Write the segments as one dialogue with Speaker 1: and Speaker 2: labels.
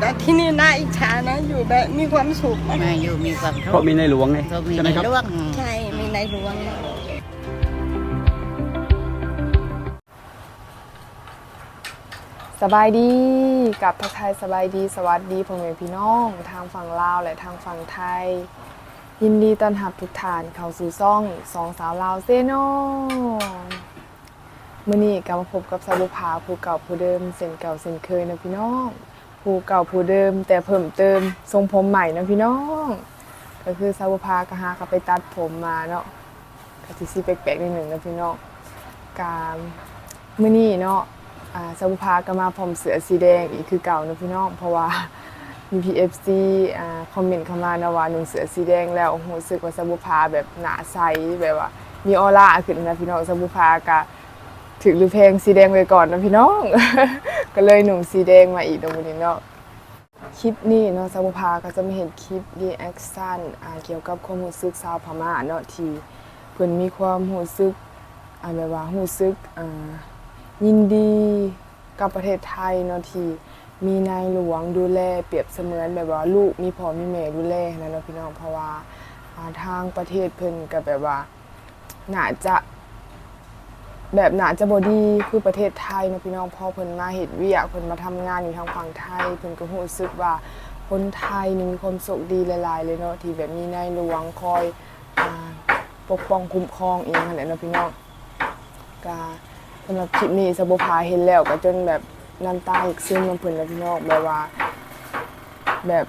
Speaker 1: แต่ที่นี่น่าอิจฉานะ อยู่แบบมีความสุขนะ
Speaker 2: มาอยู่มีความทุ
Speaker 3: เพราะ
Speaker 2: กข์
Speaker 3: มีในหลวงไง
Speaker 2: ก็มี
Speaker 3: ใช่ไห
Speaker 2: ใน
Speaker 3: มครับ
Speaker 2: หลวง
Speaker 1: ใช่ มีในหลวงนะ
Speaker 4: สบายดีกับทักทายสบายดีสวัสดีพ่อแม่พี่น้อง ทางฝั่งลาวและทางฝั่งไทย ยินดีต้อนรับทุกท่านเข้าสู่ซ่องสองสาวลาวเซโนมื่อนี้กลับมาพบกับสาวบุภาผู้เก่าผู้เดิมเส้นเก่าเส้นเคยนะพี่น้อง ผู้เก่าผู้เดิม แต่เพิ่มเติมทรงผมใหม่นะพี่น้อง ก็คือสาวบุภากะหาก็ไปตัดผมมาเนาะก็สิสิแปลกๆนิดหนึ่งนะพี่น้องการมื่อนี้เนาะอ่าสมุภาก็มาพร้อมเสือสีแดงอีกคือเก่านะพี่น้อง เพราะว่ามี PFC อ่าคอมเมนต์เข้ามานะว่าหนุ่มเสือสีแดงแล้วรู้สึกว่าสมุภาแบบหนาใสแบบว่า มีออร่าขึ้นนะพี่น้องสมุภาก็ถึงหรือเพลงสีแดงไว้ก่อนนะพี่น้อง ก็เลยหนุ่มสีแดงมาอีกนะวันนี้เนาะคลิปนี้เนาะสมุภาก็จะม่เห็นคลิปรีแอคชั่นเกี่ยวกับความรู้สึกชาวพม่าเนาะที่เพิ่นมีความรู้สึกอ่าแบบว่ารู้สึกอ่ายินดีกับประเทศไทยเนาะที่มีนายหลวงดูแลเปรียบเสมือนแบบว่าลูกมีพ่อมีแม่ดูแลนะเนาะพี่น้องเพราะว่าอ่าทางประเทศเพิ่นก็แบบว่าน่าจะ แบบนาจะบ่ดีคือประเทศไทยเนะพี่น้องพอเพิ่นมาเฮ็ดเวียกเพิ่นมาทำงานอยู่ทางฝั่งไทยเพิ่นก็รู้สึกว่าคนไทยนี่มีความสุขดีหลายๆเลยเนาะที่แบบมีนายหลวงคอยอปกป้องคุ้มครองเองนั่นแหละเนาะพี่น้องก็สำหรับคลิปนี้สบพาเห็นแล้วก็จนแบบน้ำตาอีกซึ้งน้ำเพิ่นแล้วพี่น้องแบบว่า แบบ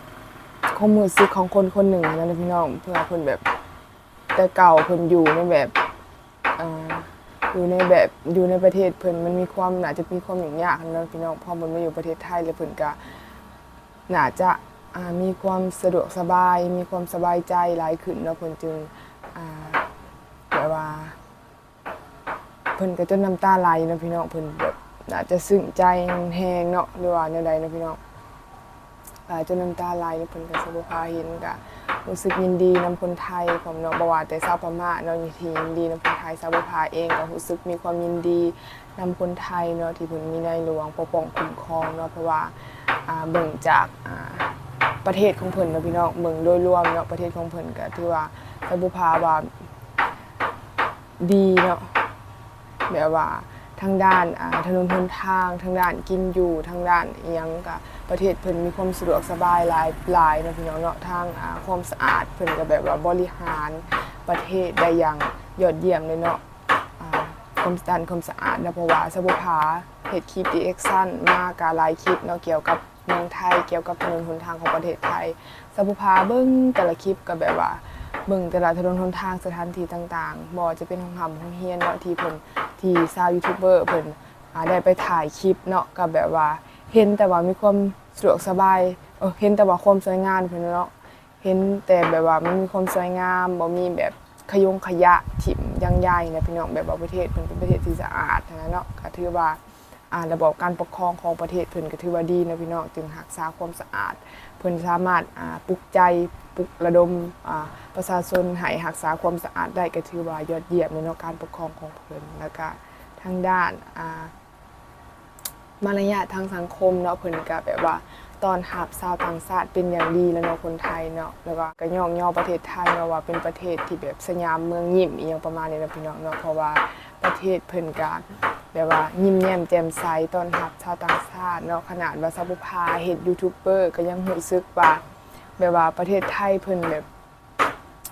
Speaker 4: ความรู้สึกของคนคนหนึ่งนะพี่น้องเพื่อเพิ่นแบบแต่เก่าเพิ่นอยู่ในแบบอ่า อยู่ในแบบอยู่ในประเทศเพิ่นมันมีความน่าจะมีความอยุ่งยากนะพี่น้องพอมันมาอยู่ประเทศไทยแล้วเพิ่นก็น่าจะมีความสะดวกสบาย มีความสบายใจหลายขึ้นเนาะเพิ่นจึงแบบว่าเพิ่นก็จนน้ำตาไหลนะพี่น้องเพิ่นแบบน่าจะซึ้งใจแฮงเนาะหรือว่าแนวใดนะพี่น้องอาจนน้ำตาไหลเพิ่นก็สบ่พาเห็นก็ รู้สึกยินดีนำคนไทยผมเนาะบวาแต่ชาพม่าเนาะที่ยินดีนำคนไทยชาบ่พาเองก็รู้สึกมีความยินดีนำคนไทยเนาะที่เพิ่นมีในหลวงปกป้องคุ้มครองเนาะเพราะว่าอ่าเบิ่งจากประเทศของเพิ่นเนาะพี่น้องเบิ่งโดยรวมเนาะประเทศของเพิ่นก็ถือว่าชาบ่พาว่าดีเนาะแบบว่า ทางด้านถนนหนทาง ทางด้านกินอยู่ทางด้านอิหยังกับประเทศเพิ่นมีความสะดวกสบายหลายหลายเนาะพี่น้องเนาะทางความสะอาดเพิ่นก็แบบว่าบริหารประเทศได้อย่างยอดเยี่ยมเลยเนาะความสะอาดความสะอาดนะเพราะว่าสบุภาเฮ็ดคลิปดีเอ็กซันมากาหลายคลิปเนาะเกี่ยวกับเมืองไทยเกี่ยวกับถนนหนทางของประเทศไทยสบุภาเบิ่งแต่ละคลิปก็แบบว่า เบิ่งแต่ละถนนหนทางสถานที่ต่างๆบ่จะเป็นของหำของเฮียนเนาะที่เพิ่นที่ซาวยูทูบเบอร์เพิ่นอ่าได้ไปถ่ายคลิปเนาะก็แบบว่าเห็นแต่ว่ามีความสะดวกสบายเออเห็นแต่ว่าความสวยงามเพิ่นเนาะเห็นแต่แบบว่ามันมีความสวยงามบ่มีแบบขยงขยะถิ่มยังใหญ่นะพี่น้องแบบว่าประเทศเพิ่นเป็นประเทศที่สะอาดนะเนาะก็ถือว่า ระบบการปกครองของประเทศเพิ่นก็ถือว่าดีนะพี่น้องจึงรักษาความสะอาด เพิ่นสามารถปลุกใจปลุกระดมประชาชนให้รักษาความสะอาดได้ก็ถือว่ายอดเยี่ยมในเนาะการปกครองของเพิ่นแล้วก็ทางด้านมารยาททางสังคมเนาะเพิ่นก็แบบว่าตอนหับชาวต่างชาติเป็นอย่างดีแล้วเนาะคนไทยเนาะแล้วก็ก็ย่องย่อประเทศไทยเนาะว่าเป็นประเทศที่แบบสยามเมืองยิ้มอีหยังประมาณนี้นะพี่น้องเนาะเพราะว่าประเทศเพิ่นก็ แบบว่ายิ้มแย้มแจ่มใสตอนรับชาวต่างชาติเนาะขนาดว่าซับบุพาเฮ็ดยูทูบเบอร์ก็ยังรู้สึกว่าแบบว่าประเทศไทยเพิ่นแบบ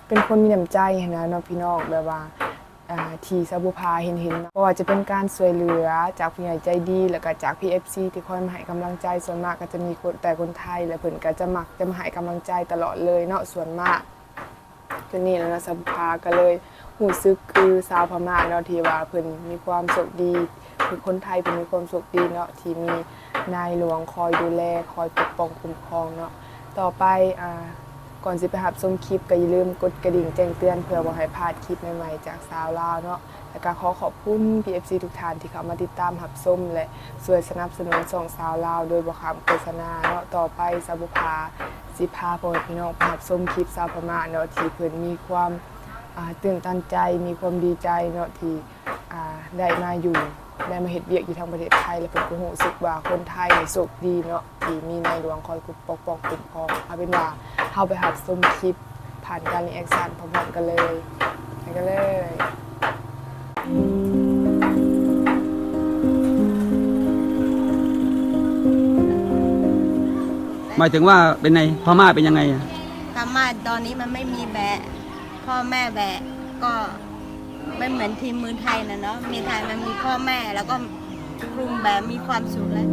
Speaker 4: เป็นคนมีน้ำใจนะเนาะพี่น้องแบบว่าที่ซาบุพาเห็นเห็นเพราะว่าจะเป็นการช่วยเหลือจากผู้ใหญ่ใจดี แล้วก็จาก PFC ที่คอยมาให้กำลังใจส่วนมากก็จะมีคนแต่คนไทย และเพิ่นก็จะมักจะมาให้กำลังใจตลอดเลยเนาะส่วนมากจนนี่แล้วนะซาบุพาก็เลย หูซึกคือสาวพม่าเนาะที่ว่าเพิ่นมีความสุขดีคือคนไทยเพิ่นมีความสุขดีเนาะที่มีนายหลวงคอยดูแลคอยปกป้องคุ้มครองเนาะต่อไปอ่าก่อนสิไปหับชมคลิปก็อย่าลืมกดกระดิ่งแจ้งเตือนเพื่อบ่ให้พลาดคลิปใหม่ๆจากสาวลาวเนาะแล้วก็ขอขอบคุณ PFC ทุกท่านที่เข้ามาติดตามหับชมและช่วยสนับสนุนช่องสาวลาวโดยบ่คำโฆษณาเนาะต่อไปสาวบุภาสิพาพ่อพี่น้องไปหับชมคลิปสาวพม่าเนาะที่เพิ่นมีความ ตื่นตันใจมีความดีใจเนาะที่อ่าได้มาอยู่ได้มาเฮ็ดเวียกอยู่ทางประเทศไทย แล้วเพิ่นก็รู้สึกว่าคนไทยนี่โชคดีเนาะที่มีในหลวงคอยปกปกป้องคุ้มครองเอาเป็นว่าเฮาไปหัดชมคลิป ผ่านการรีแอคชั่นพร้อมๆกันเลยไปกันเลย
Speaker 2: หมายถึงว่าเป็นในพม่าเป็นยังไงอะ
Speaker 1: ธรรมาตอนนี้มันไม่มีแบะ พ่อแม่แบะก็ไม่เหมือนทีมมือไทยนะเนาะมีไทยมันมีพ่อแม่แล้วก็คลุมแบะมีความสุขแล้ว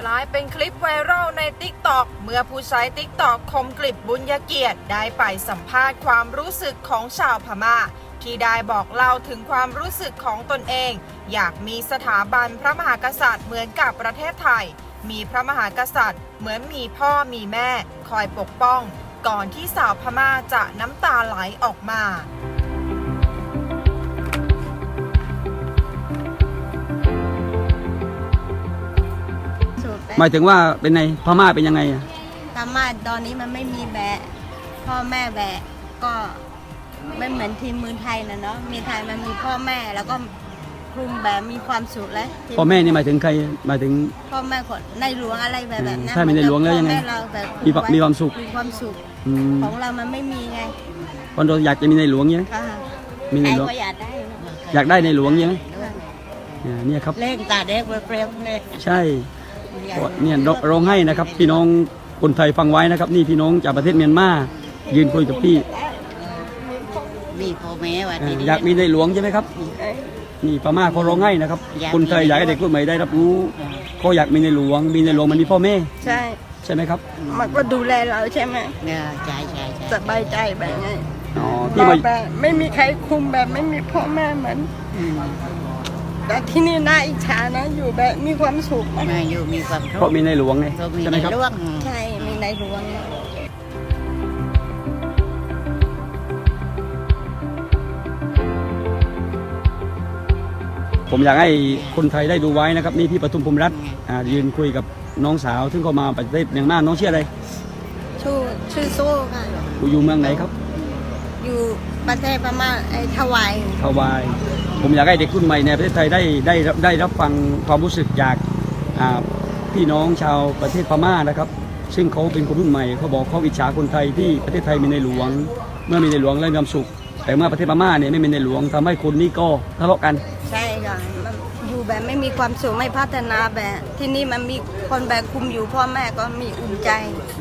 Speaker 3: กลายเป็นคลิปไวรัลใน t ิ k t o k เมื่อผู้ใช้ t ิ k t o k คมกลิบบุญยเกียรติได้ไปสัมภาษณ์ความรู้สึกของชาวพม่าที่ได้บอกเล่าถึงความรู้สึกของตนเอง อยากมีสถาบันพระมหากษัตริย์เหมือนกับประเทศไทย มีพระมหากษัตริย์ เหมือนมีพ่อมีแม่ คอยปกป้อง ก่อนที่สาวพม่าจะน้ำตาไหลออกมา
Speaker 1: สุขแล้ว
Speaker 2: หมายถึงว่าเป็นในพม่าเป็นยังไงอะ
Speaker 1: ธรรมาตอนนี้มันไม่มีแบะพ่อแม่แบะก็ไม่เหมือนทีมมือไทยนะเนาะมีไทยมันมีพ่อแม่แล้วก็ คลุมแบะมีความสุขแล้ว
Speaker 2: พ่อแม่นี่หมายถึงใครหมายถึง
Speaker 1: พ่อแม่คนในหลวงอะไรแบบนั้น
Speaker 2: ถ้ามีในหลวงแล้วยังไง
Speaker 1: พ่อม่เราแบบ
Speaker 2: มีความมีความสุข
Speaker 1: มีความสุข
Speaker 2: อืม
Speaker 1: ของเรามันไม่มีไง
Speaker 2: คนเราอยากจะมีในหลวงเนี่ย
Speaker 1: ค่ะ
Speaker 2: มีใน
Speaker 1: ใคร
Speaker 2: หลวง
Speaker 1: ก็อยากได้เนอะ
Speaker 2: อยากได้ในหลวงเนี่ยเนี่ยเนี่ยครับ
Speaker 1: เล่นตาเด็กเปรี้ยวๆเลย
Speaker 2: ใช่เนี่ยร้องร้องให้นะครับ พี่น้องคนไทยฟังไว้นะครับ นี่พี่น้องจากประเทศเมียนมายืนคุยกับพี่
Speaker 5: มีพ่อแม่ว่า
Speaker 2: อ่า
Speaker 5: ที่นี่
Speaker 2: อยากมีในหลวงใช่ไหมครับ นี่พม่าเขาร้องให้นะครับ
Speaker 5: อยากมี
Speaker 2: คนไทยอยากให้เด็กรุ่นใหม่ได้รับรู้เขาอยากมีในหลวง มีในหลวงมันมีพ่อแม่
Speaker 1: ใช่
Speaker 2: ใช่ไหมครับ
Speaker 1: มันก็ดูแลเราใช่ไหม
Speaker 5: เออใช่ใช่ใช่
Speaker 1: สบายใจแบบนี้
Speaker 2: อ๋อที่
Speaker 1: เรา
Speaker 2: มา
Speaker 1: แบบไม่มีใครคุมแบบไม่มีพ่อแม่เหมือน
Speaker 5: อืม
Speaker 1: แต่ที่นี่น่าอิจฉานะ อยู่แบบมีความสุขนะ
Speaker 5: มาอยู่มีความ
Speaker 2: เพ
Speaker 5: ทุ
Speaker 2: ราะ
Speaker 5: กข์
Speaker 2: มีในหลวงไง
Speaker 5: ก็มี
Speaker 2: ใช่ไห
Speaker 5: ใน
Speaker 2: มครับ
Speaker 5: ร่วง
Speaker 1: ใช่มีในหลวงนะ
Speaker 2: ผมอยากให้คนไทยได้ดูไว้นะครับนี่ที่ปทุมพรหมรัฐอ่ายืนคุยกับน้องสาวซึ่งเขามาประเทศเมียนมาน้องชื่ออะไร
Speaker 1: ชื่อชื่อโซ่ค่ะ
Speaker 2: อยู่เมืองไหนครับ
Speaker 1: อยู่ประเทศประมาณไอ้ทวาย
Speaker 2: ฮาวาย ผมอยากให้เด็กรุ่นใหม่ในประเทศไทยได้ได้ได้รับฟังความรู้สึกจากอ่าพี่น้องชาวประเทศพม่านะครับ ซึ่งเขาเป็นคนรุ่นใหม่เขาบอกเขาอิจฉาคนไทยที่ประเทศไทยมีในหลวง เมื่อมีในหลวงแล้วมีความสุข แต่เมื่อประเทศพม่าเนี่ยไม่มีในหลวงทำให้คนนี้ก็ทะเลาะกัน
Speaker 1: ใช่ ค่ะมันอยู่แบบไม่มีความสุขไม่พัฒนาแบบ ที่นี่มันมีคนแบบคุมอยู่พ่อแม่ก็มีอุ่นใจ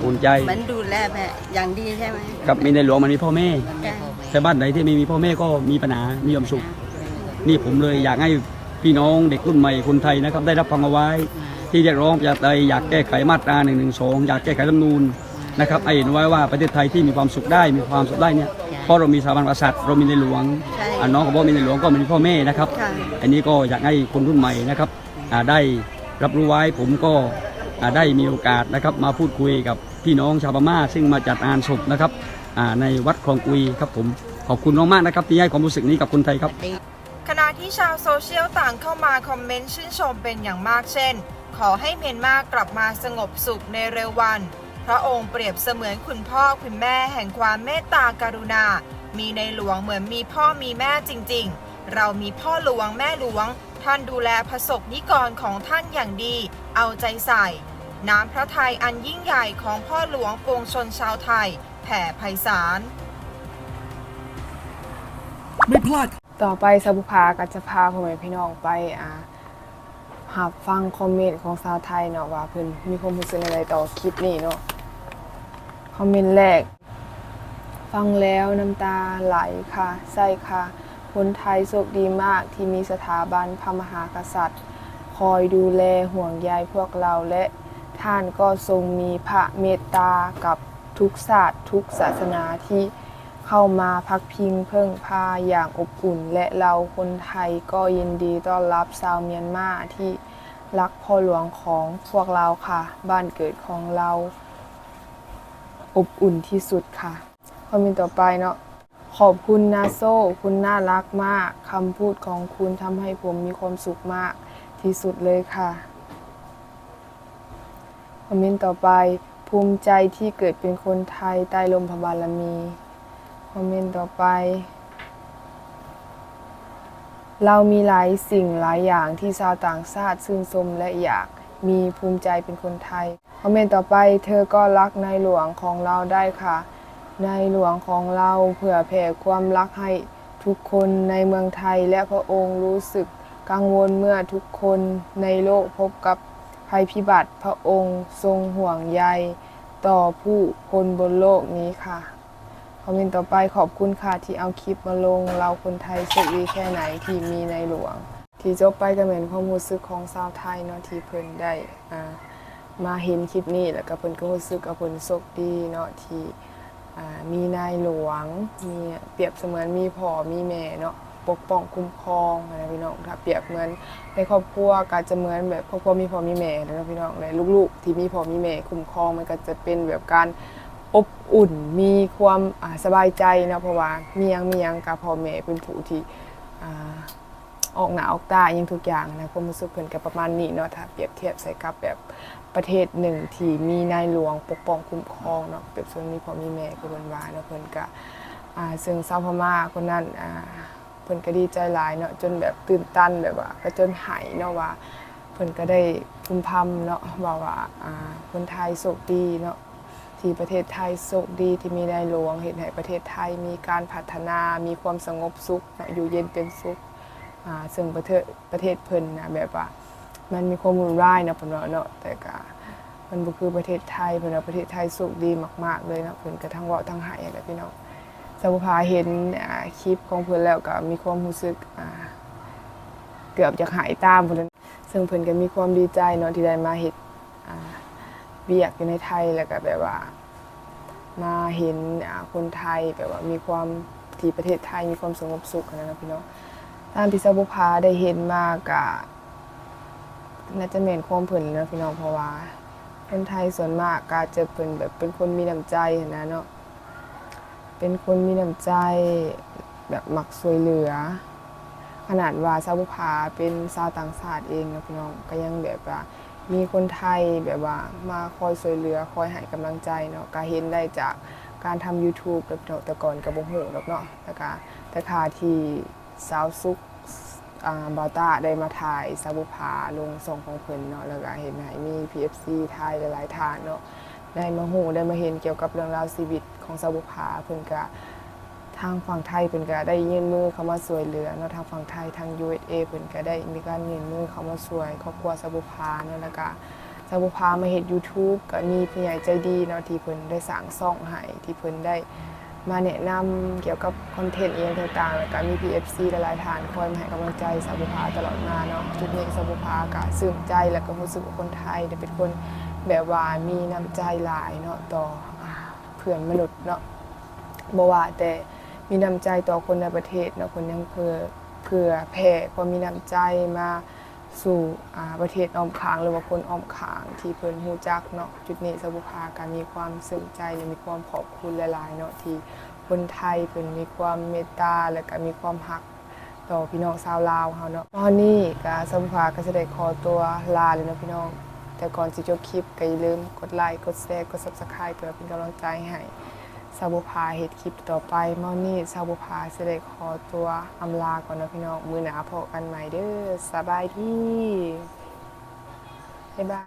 Speaker 2: อุ่นใจ
Speaker 1: เหมือนดูแลแบบอย่างดีใช่ไหม
Speaker 2: กับมีในหลวงมันมีพ่อแม่
Speaker 1: ใช่
Speaker 2: แต่บ้านไหนที่ไม่มีพ่อแม่ก็มีปัญหา มีความสุข นี่ผมเลยอยากให้พี่น้องเด็กรุ่นใหม่คนไทยนะครับ ได้รับฟังเอาไว้ ที่เรียกร้องจากใดอยากแก้ไขมาตรา1นึอยากแก้ไขรัฐธรรมนูญนะครับให้เห็นไว้ว่าประเทศไทยที่มีความสุขได้มีความสุขได้เนี่ยเพราะเรามีสถาบันกษัตริย์เรามีในหลวง
Speaker 1: ใช่
Speaker 2: อ่าน้องก็บอกมีในหลวงก็มีพ่อแม่นะครับ
Speaker 1: ค่ะ
Speaker 2: อันนี้ก็อยากให้คนรุ่นใหม่นะครับอ่าได้รับรู้ไว้ผมก็อ่าได้มีโอกาสนะครับ มาพูดคุยกับพี่น้องชาวพม่าซึ่งมาจัดงานศพนะครับอ่าในวัดคลองกุยครับผมขอบคุณมากๆนะครับที่ให้ความรู้สึกนี้กับคนไทยครับ
Speaker 3: ขณะที่ชาวโซเชียลต่างเข้ามาคอมเมนต์ชื่นชมเป็นอย่างมากเช่น ขอให้เมียนมากลับมาสงบสุขในเร็ววัน พระองค์เปรียบเสมือนคุณพ่อคุณแม่แห่งความเมตตากรุณา มีในหลวงเหมือนมีพ่อมีแม่จริงๆ เรามีพ่อหลวงแม่หลวง ท่านดูแลพระสกนิกรของท่านอย่างดี เอาใจใส่ น้ำพระทัยอันยิ่งใหญ่ของพ่อหลวงปวงชนชาวไทย แผ่ไพศาล
Speaker 4: ต่อไปสบุภาก็จะพาพ่อแม่พี่น้องไปอ่าหับฟังคอมเมนต์ของสาวไทยเนาะว่าเพิ่นมีความรู้สึกอะไรต่อคลิปนี้เนาะคอมเมนต์แรก ฟังแล้วน้ำตาไหลค่ะใช่ค่ะ คนไทยโชคดีมากที่มีสถาบันพระมหากษัตริย์ คอยดูแลห่วงใยพวกเราและท่านก็ทรงมีพระเมตตากับทุกศาสตร์ทุกศาสนาที่เข้ามาพักพิงเพิ่งพาอย่างอบอุ่น และเราคนไทยก็ยินดีต้อนรับชาวเมียนมาที่รักพ่อหลวงของพวกเราค่ะ บ้านเกิดของเรา อบอุ่นที่สุดค่ะ คอมเมนต์ต่อไปเนาะขอบคุณนาโซคุณน่ารักมากคำพูดของคุณทำให้ผมมีความสุขมากที่สุดเลยค่ะคอมเมนต์ต่อไป ภูมิใจที่เกิดเป็นคนไทยใต้ลมพระบารมีคอมเมนต์ต่อไป เรามีหลายสิ่งหลายอย่างที่ชาวต่างชาติชื่นชมและอยากมีภูมิใจเป็นคนไทยคอมเมนต์ต่อไป เธอก็รักในหลวงของเราได้ค่ะ ในหลวงของเราเผื่อแผ่ความรักให้ทุกคนในเมืองไทยและพระองค์รู้สึกกังวลเมื่อทุกคนในโลกพบกับภัยพิบัติพระองค์ทรงห่วงใยต่อผู้คนบนโลกนี้ค่ะคอมเมนต์ต่อไปขอบคุณค่ะที่เอาคลิปมาลงเราคนไทยโชคดีแค่ไหนที่มีในหลวง ที่จบไปก็เหมือนความรู้สึกของชาวไทยเนาะที่เพิ่นได้มาเห็นคลิปนี้แล้วก็เพิ่นก็รู้สึกว่าเพิ่นโชคดีเนาะที่ มีนายหลวง มีเปรียบเสมือนมีพ่อมีแม่เนาะปกป้องคุ้มครองนะพี่น้องถ้าเปรียบเหมือนในครอบครัวก็จะเหมือนแบบครอบครัวมีพ่อมีแม่นะพี่น้องในลูกๆ ที่มีพ่อมีแม่คุ้มครองมันก็จะเป็นแบบการอบอุ่นมีความสบายใจนะเพราะว่ามียังมียงกับพ่อแม่เป็นผู้ที่ออกหน้าออกตาอยังทุกอย่างนะความรู้สึกเพิ่นกับประมาณนี้เนาะถ้าเปรียบเทียบใส่กับแบบ ประเทศหนึ่งที่มีนายหลวงปกป้องคุ้มครองเนาะเปรียบเสมือนมีพ่อมีแม่คือเพิ่นว่าเนาะเพิ่นก็อ่าซึ่งชาวพม่าคนนั้นอ่าเพิ่นก็ดีใจหลายเนาะจนแบบตื่นตันแบบว่าก็จนหายเนาะว่าเพิ่นก็ได้พึมพำเนาะว่าว่าอ่าคนไทยโชคดีเนาะที่ประเทศไทยโชคดีที่มีนายหลวงเห็นให้ประเทศไทยมีการพัฒนา มีความสงบสุขเนาะอยู่เย็นเป็นสุขอ่าซึ่งประเทศประเทศเพิ่นนะแบบว่า มันมีความวุ่นวายนะเพิ่นว่าเนาะแต่ก็มันบ่คือประเทศไทยเพิ่นว่าประเทศไทยโชคดีมาก ๆ เลยนะเพิ่นก็ทั้งเว้าทั้งหายแหละพี่น้องสาวภาเห็นคลิปของเพิ่นแล้วก็มีความรู้สึกเกือบจะหายตามเพิ่นเลยซึ่งเพิ่นก็มีความดีใจเนาะที่ได้มาเฮ็ดเบียกอยู่ในไทยแล้วก็แบบว่า มาเห็นคนไทยแบบว่ามีความที่ประเทศไทยมีความสงบสุขนะพี่น้องตามที่ซาบุพาได้เห็นมากกะ น่าจะเหม็นความเพิ่นนะพี่น้องเพราะว่าคนไทยส่วนมากก็จะเป็นแบบเป็นคนมีน้ำใจนะเนาะเป็นคนมีน้ำใจแบบมักช่วยเหลือ ขนาดว่าซาบุพาเป็นชาวต่างชาติเองนะพี่น้องก็ยังแบบว่ามีคนไทยแบบว่ามาคอยช่วยเหลือคอยให้กำลังใจเนาะก็เห็นได้จากการทำ YouTube แบบเนาะแต่ก่อนกับบ่ฮู้ดอกเนาะแต่ก็แต่คาที่สาวซุก บาวต้าได้มาถ่ายซาบุพาลงส่งของเพิ่นเนาะแล้วก็เห็นให้มี PFC ถ่ายหลายๆทานเนาะได้มาฮู้ได้มาเห็นเกี่ยวกับเรื่องราวชีวิตของซาบุพาเพิ่นก็ทางฝั่งไทยเพิ่นก็ได้ยื่นมือเข้ามาช่วยเหลือเนาะทางฝั่งไทยทาง USA เพิ่นก็ได้มีการยื่นมือเข้ามาช่วยครอบครัวซาบุพาเนาะแล้วก็ซาบุพามาเฮ็ด YouTube ก็มีผู้ใหญ่ใจดีเนาะที่เพิ่นได้สร้างช่องให้ที่เพิ่นได้ มาแนะนำเกี่ยวกับคอนเทนต์เองต่างๆ แล้วก็มี PFC หลายๆท่านคอยมาให้กำลังใจซาบุพาตลอดมาเนาะจุดนี้ซาบุพาก็ซึ้งใจแล้วก็รู้สึกว่าคนไทยเนี่ยเป็นคนแบบว่ามีน้ำใจหลายเนาะต่อเพื่อนมนุษย์เนาะบ่ว่าแต่มีน้ำใจต่อคนในประเทศเนาะคนยังเพื่อเพื่อแผ่ความมีน้ำใจมา สู่ประเทศอ้อมข้างหรือว่าคนอ้อมข้างที่เพิ่นฮู้จักเนาะจุดนี้สบุภาการมีความซึ้งใจและมีความขอบคุณหลายๆเนาะที่คนไทยเพิ่นมีความเมตตาและก็มีความรักต่อพี่น้องชาวลาวเฮาเนาะตอนนี้ก็สบุภาก็จะได้ขอตัวลาเลยเนาะพี่น้อง แต่ก่อนสิจบคลิปก็อย่าลืมกดไลค์กดแชร์กด Subscribe เพื่อเป็นกำลังใจให้ ซาบุภาเฮ็ดคลิปต่อไปเมื่อนี้ซาบุภาสิได้ขอตัวอำลาก่อนเนะพี่น้อง มือหนาพอกันใหม่เด้อสบายดีบ๊ายบาย